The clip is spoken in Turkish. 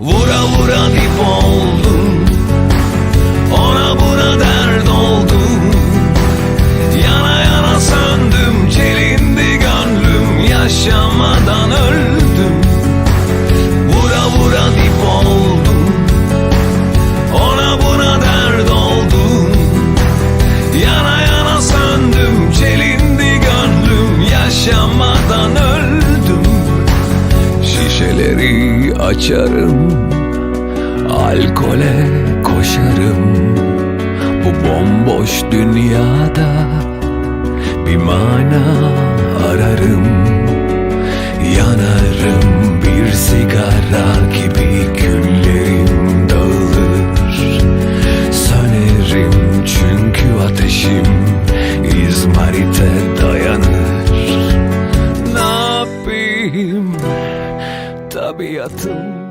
Vura vura dip oldum. Ona buna dert oldum. Yana yana söndüm Çelindi gönlüm Yaşamadan öldüm Pencereleri açarım Alkole koşarım. Bu bomboş dünyada Bir mana ararım. Yanarım bir sigara gibi Küllerim dağılır. Sönerim çünkü ateşim İzmarite dayanır. Ne yapayım? edebiyatım